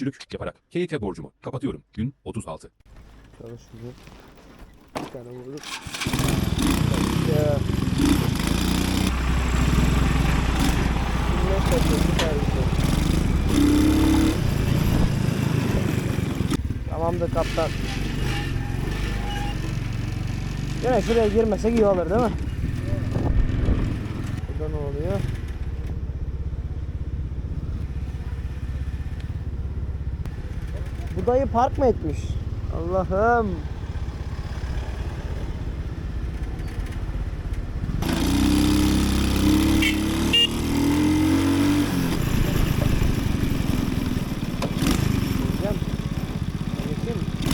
çürükçülük yaparak KK borcumu kapatıyorum. Gün 36. Çalışmıyor. Bir tane vurduk. Tamamdır kaptan. Yine şuraya girmesek iyi olur değil mi? Burada ne oluyor? Bu dayı park mı etmiş? Allah'ım. Geçeyim mi?